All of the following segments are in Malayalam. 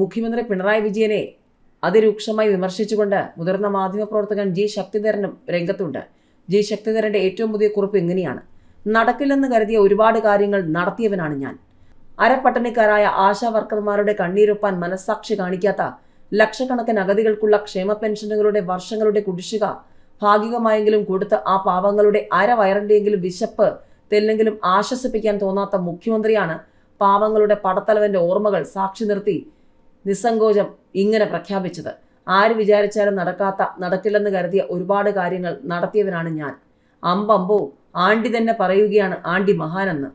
മുഖ്യമന്ത്രി പിണറായി വിജയനെ അതിരൂക്ഷമായി വിമർശിച്ചുകൊണ്ട് മുതിർന്ന മാധ്യമപ്രവർത്തകൻ ജി ശക്തിധരനും രംഗത്തുണ്ട്. ജി ശക്തിധരന്റെ ഏറ്റവും പുതിയ കുറിപ്പ് ഇങ്ങനെയാണ്. നടക്കില്ലെന്ന് കരുതിയ ഒരുപാട് കാര്യങ്ങൾ നടത്തിയവനാണ് ഞാൻ. അരപ്പട്ടണിക്കാരായ ആശാ വർക്കർമാരുടെ കണ്ണീരൊപ്പാൻ മനസ്സാക്ഷി കാണിക്കാത്ത ലക്ഷക്കണക്കിന് അഗതികൾക്കുള്ള ക്ഷേമ പെൻഷനുകളുടെ വർഷങ്ങളുടെ കുടിശ്ശിക ഭാഗികമായെങ്കിലും കൊടുത്ത് ആ പാവങ്ങളുടെ അര വയറിന്റെയെങ്കിലും വിശപ്പ് തെല്ലെങ്കിലും ആശ്വസിപ്പിക്കാൻ തോന്നാത്ത മുഖ്യമന്ത്രിയാണ് പാവങ്ങളുടെ പടത്തലവന്റെ ഓർമ്മകൾ സാക്ഷി നിർത്തി നിസ്സങ്കോചം ഇങ്ങനെ പ്രഖ്യാപിച്ചത്. ആര് വിചാരിച്ചാലും നടക്കാത്ത നടക്കില്ലെന്ന് കരുതിയ ഒരുപാട് കാര്യങ്ങൾ നടത്തിയവനാണ് ഞാൻ. അമ്പമ്പോ ആണ്ടി തന്നെ പറയുകയാണ് ആണ്ടി മഹാനെന്ന്.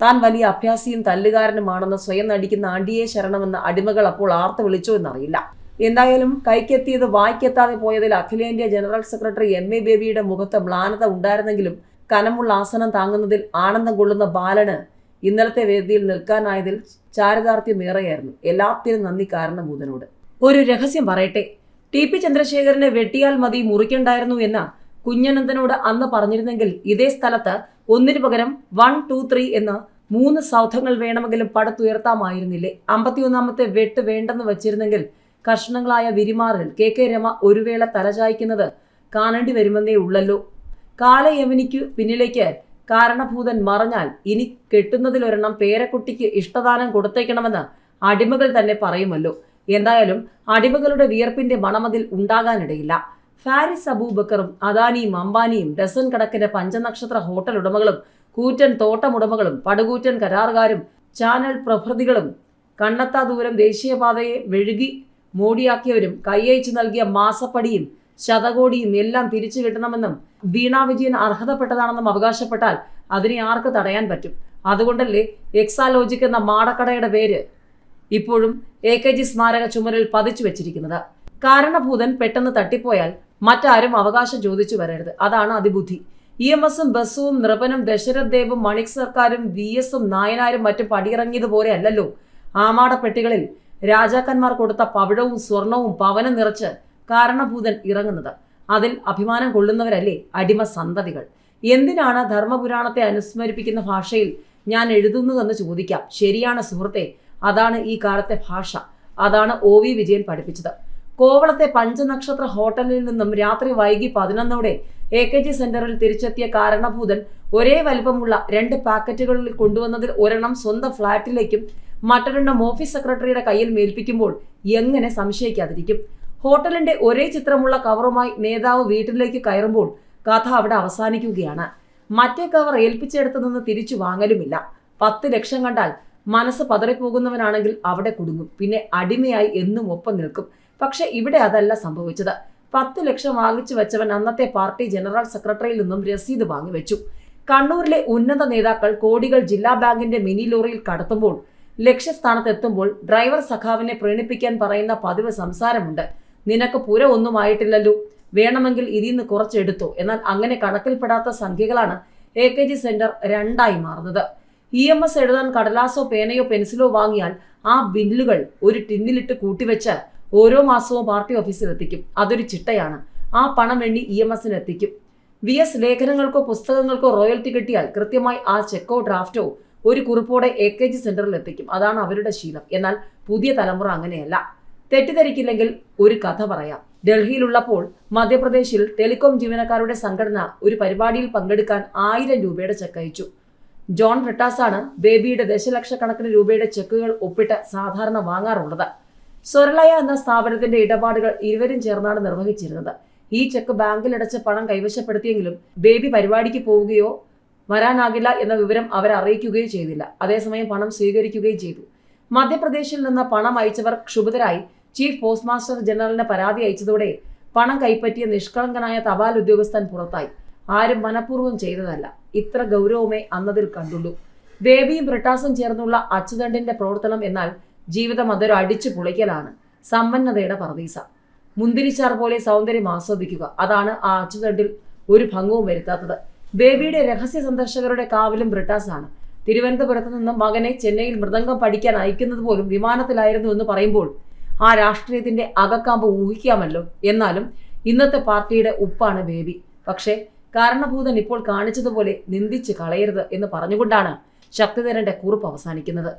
താൻ വലിയ അഭ്യാസിയും തല്ലുകാരനുമാണെന്ന് സ്വയം നടിക്കുന്ന ആണ്ടിയെ ശരണമെന്ന് അടിമകൾ അപ്പോൾ ആർത്ത് വിളിച്ചോ എന്നറിയില്ല. എന്തായാലും കൈക്കെത്തിയത് വായിക്കെത്താതെ പോയതിൽ അഖിലേന്ത്യാ ജനറൽ സെക്രട്ടറി എം എ ബേബിയുടെ മുഖത്ത് മ്ലാനത ഉണ്ടായിരുന്നെങ്കിലും കനമുള്ള ആസനം താങ്ങുന്നതിൽ ആനന്ദം കൊള്ളുന്ന ബാലന് ഇന്നലത്തെ വേദിയിൽ നിൽക്കാനായതിൽ ചാരിതാർത്ഥ്യം ഏറെയായിരുന്നു. എല്ലാത്തിനും നന്ദി കാരണഭൂതനോട്. ഒരു രഹസ്യം പറയട്ടെ. ടി പി ചന്ദ്രശേഖരനെ വെട്ടിയാൽ മതി മുറിക്കണ്ടായിരുന്നു എന്ന കുഞ്ഞനന്ദനോട് അന്ന് പറഞ്ഞിരുന്നെങ്കിൽ ഇതേ സ്ഥലത്ത് ഒന്നിനു പകരം വൺ ടു ത്രീ എന്ന് മൂന്ന് സൗധങ്ങൾ വേണമെങ്കിലും പടുത്തുയർത്താമായിരുന്നില്ലേ? അമ്പത്തിയൊന്നാമത്തെ വെട്ട് വേണ്ടെന്ന് വെച്ചിരുന്നെങ്കിൽ കഷ്ണങ്ങളായ വിരിമാറിൽ കെ കെ രമ ഒരു വേള തലചായ്ക്കുന്നത് കാണേണ്ടി വരുമെന്നേ ഉള്ളല്ലോ. കാലയവനിക്കു പിന്നിലേക്ക് കാരണഭൂതൻ മറഞ്ഞാൽ ഇനി കെട്ടുന്നതിലൊരെണ്ണം പേരക്കുട്ടിക്ക് ഇഷ്ടദാനം കൊടുത്തേക്കണമെന്ന് അടിമകൾ തന്നെ പറയുമല്ലോ. എന്തായാലും അടിമകളുടെ വിയർപ്പിന്റെ മണമതിൽ ഉണ്ടാകാനിടയില്ല. ഫാരിസ് അബൂബക്കറും അദാനിയും അംബാനിയും ഡസൻ കണക്കിന് പഞ്ചനക്ഷത്ര ഹോട്ടൽ ഉടമകളും കൂറ്റൻ തോട്ടമുടമകളും പടുകൂറ്റൻ കരാറുകാരും ചാനൽ പ്രഭൃതികളും കണ്ണത്താ ദൂരം ദേശീയപാതയെ വെഴുകി മോടിയാക്കിയവരും കൈയച്ചു നൽകിയ മാസപ്പടിയും ശതകോടിയും എല്ലാം തിരിച്ചു കിട്ടണമെന്നും വീണ വിജയൻ അർഹതപ്പെട്ടതാണെന്നും അവകാശപ്പെട്ടാൽ അതിനെ ആർക്ക് തടയാൻ പറ്റും? അതുകൊണ്ടല്ലേ എക്സാലോജിക് എന്ന മാടക്കടയുടെ പേര് ഇപ്പോഴും എ കെ ജി സ്മാരക ചുമരിൽ പതിച്ചു വെച്ചിരിക്കുന്നത്. കാരണഭൂതൻ പെട്ടെന്ന് തട്ടിപ്പോയാൽ മറ്റാരും അവകാശം ചോദിച്ചു വരരുത്. അതാണ് അതിബുദ്ധി. ഇ എം എസും ബസ്സും നൃപനും ദശരഥ് ദേവും മണിക് സർക്കാരും വി എസും നായനാരും മറ്റും പടിയിറങ്ങിയതുപോലെ അല്ലല്ലോ. ആമാടപ്പെട്ടികളിൽ രാജാക്കന്മാർ കൊടുത്ത പവിഴവും സ്വർണവും പവനം നിറച്ച് കാരണഭൂതൻ ഇറങ്ങുന്നത്. അതിൽ അഭിമാനം കൊള്ളുന്നവരല്ലേ അടിമ സന്തതികൾ? എന്തിനാണ് ധർമ്മപുരാണത്തെ അനുസ്മരിപ്പിക്കുന്ന ഭാഷയിൽ ഞാൻ എഴുതുന്നതെന്ന് ചോദിക്കാം. ശരിയാണ് സുഹൃത്തെ അതാണ് ഈ കാലത്തെ ഭാഷ. അതാണ് ഒ വി വിജയൻ പഠിപ്പിച്ചത്. കോവളത്തെ പഞ്ചനക്ഷത്ര ഹോട്ടലിൽ നിന്നും രാത്രി വൈകി പതിനൊന്നോടെ എ കെ ജി സെന്ററിൽ തിരിച്ചെത്തിയ കാരണഭൂതൻ ഒരേ വലിപ്പമുള്ള രണ്ട് പാക്കറ്റുകളിൽ കൊണ്ടുവന്നതിൽ ഒരെണ്ണം സ്വന്തം ഫ്ളാറ്റിലേക്കും മറ്റൊരെണ്ണം ഓഫീസ് സെക്രട്ടറിയുടെ കയ്യിൽ മേൽപ്പിക്കുമ്പോൾ എങ്ങനെ സംശയിക്കാതിരിക്കും? ഹോട്ടലിന്റെ ഒരേ ചിത്രമുള്ള കവറുമായി നേതാവ് വീട്ടിലേക്ക് കയറുമ്പോൾ കഥ അവിടെ അവസാനിക്കുകയാണ്. മറ്റേ കവർ ഏൽപ്പിച്ചെടുത്തു നിന്ന് തിരിച്ചു വാങ്ങലുമില്ല. പത്ത് ലക്ഷം കണ്ടാൽ മനസ്സ് പതറിപ്പോകുന്നവനാണെങ്കിൽ അവിടെ കുടുങ്ങും. പിന്നെ അടിമയായി എന്നും ഒപ്പം നിൽക്കും. പക്ഷെ ഇവിടെ അതല്ല സംഭവിച്ചത്. പത്ത് ലക്ഷം വാങ്ങിച്ചു വെച്ചവൻ അന്നത്തെ പാർട്ടി ജനറൽ സെക്രട്ടറിയിൽ നിന്നും രസീത് വാങ്ങിവെച്ചു കണ്ണൂരിലെ ഉന്നത നേതാക്കൾ കോടികൾ ജില്ലാ ബാങ്കിന്റെ മിനി ലോറിയിൽ കടത്തുമ്പോൾ ലക്ഷ്യസ്ഥാനത്തെത്തുമ്പോൾ ഡ്രൈവർ സഖാവിനെ പ്രീണിപ്പിക്കാൻ പറയുന്ന പതിവ് സംസാരമുണ്ട്. നിനക്ക് പുര ഒന്നും ആയിട്ടില്ലല്ലോ. വേണമെങ്കിൽ ഇതിൽ നിന്ന് കുറച്ചെടുത്തു. എന്നാൽ അങ്ങനെ കണക്കിൽപ്പെടാത്ത സംഖ്യകളാണ് എ കെ ജി സെന്റർ രണ്ടായി മാറുന്നത്. ഇ എം എസ് എഴുതാൻ കടലാസോ പേനയോ പെൻസിലോ വാങ്ങിയാൽ ആ ബില്ലുകൾ ഒരു ടിന്നിലിട്ട് കൂട്ടിവെച്ച് ഓരോ മാസവും പാർട്ടി ഓഫീസിൽ എത്തിക്കും. അതൊരു ചിട്ടയാണ്. ആ പണം എണ്ണി ഇ എം എസിന് എത്തിക്കും. വി എസ് ലേഖനങ്ങൾക്കോ പുസ്തകങ്ങൾക്കോ റോയൽറ്റി കിട്ടിയാൽ കൃത്യമായി ആ ചെക്കോ ഡ്രാഫ്റ്റോ ഒരു കുറിപ്പോടെ എ കെ ജി സെന്ററിൽ എത്തിക്കും. അതാണ് അവരുടെ ശീലം. എന്നാൽ പുതിയ തലമുറ അങ്ങനെയല്ല. തെറ്റിദ്ധരിക്കില്ലെങ്കിൽ ഒരു കഥ പറയാം. ഡൽഹിയിലുള്ളപ്പോൾ മധ്യപ്രദേശിൽ ടെലികോം ജീവനക്കാരുടെ സംഘടന ഒരു പരിപാടിയിൽ പങ്കെടുക്കാൻ ആയിരം രൂപയുടെ ചെക്ക് അയച്ചു. ജോൺ ബ്രിട്ടാസാണ് ബേബിയുടെ ദശലക്ഷക്കണക്കിന് രൂപയുടെ ചെക്കുകൾ ഒപ്പിട്ട് സാധാരണ വാങ്ങാറുള്ളത്. സ്വരലയ എന്ന സ്ഥാപനത്തിന്റെ ഇടപാടുകൾ ഇരുവരും ചേർന്നാണ് നിർവഹിച്ചിരുന്നത്. ഈ ചെക്ക് ബാങ്കിലടച്ച പണം കൈവശപ്പെടുത്തിയെങ്കിലും ബേബി പരിപാടിക്ക് പോവുകയോ വരാനാകില്ല എന്ന വിവരം അവർ അറിയിക്കുകയോ ചെയ്തില്ല. അതേസമയം പണം സ്വീകരിക്കുകയും ചെയ്തു. മധ്യപ്രദേശിൽ നിന്ന് പണം അയച്ചവർ ക്ഷുഭിതരായി. ചീഫ് പോസ്റ്റ് മാസ്റ്റർ ജനറലിന് പരാതി അയച്ചതോടെ പണം കൈപ്പറ്റിയ നിഷ്കളങ്കനായ തപാൽ ഉദ്യോഗസ്ഥൻ പുറത്തായി. ആരും മനഃപൂർവം ചെയ്തതല്ല. ഇത്ര ഗൗരവമേ അന്നതിൽ കണ്ടുള്ളൂ. ബേബിയും ബ്രിട്ടാസും ചേർന്നുള്ള അച്ചുതണ്ടിന്റെ പ്രവർത്തനം എന്നാൽ ജീവിതം അതൊരു അടിച്ചു പൊളിക്കലാണ്. സമ്പന്നതയുടെ പറദീസ മുന്തിരിച്ചാർ പോലെ സൗന്ദര്യം ആസ്വദിക്കുക. അതാണ് ആ അച്ചുതണ്ടിൽ ഒരു ഭംഗവും വരുത്താത്തത്. ബേബിയുടെ രഹസ്യ സന്ദർശകരുടെ കാവലും ബ്രിട്ടാസാണ്. തിരുവനന്തപുരത്ത് നിന്നും മകനെ ചെന്നൈയിൽ മൃദംഗം പഠിക്കാൻ അയക്കുന്നത് പോലും വിമാനത്തിലായിരുന്നു എന്ന് പറയുമ്പോൾ ആ രാഷ്ട്രീയത്തിന്റെ അകക്കാമ്പ് ഊഹിക്കാമല്ലോ. എന്നാലും ഇന്നത്തെ പാർട്ടിയുടെ ഉപ്പാണ് ബേബി. പക്ഷേ കാരണഭൂതൻ ഇപ്പോൾ കാണിച്ചതുപോലെ നിന്ദിച്ച് കളയരുത് എന്ന് പറഞ്ഞുകൊണ്ടാണ് ശക്തിധരന്റെ കുറിപ്പ് അവസാനിക്കുന്നത്.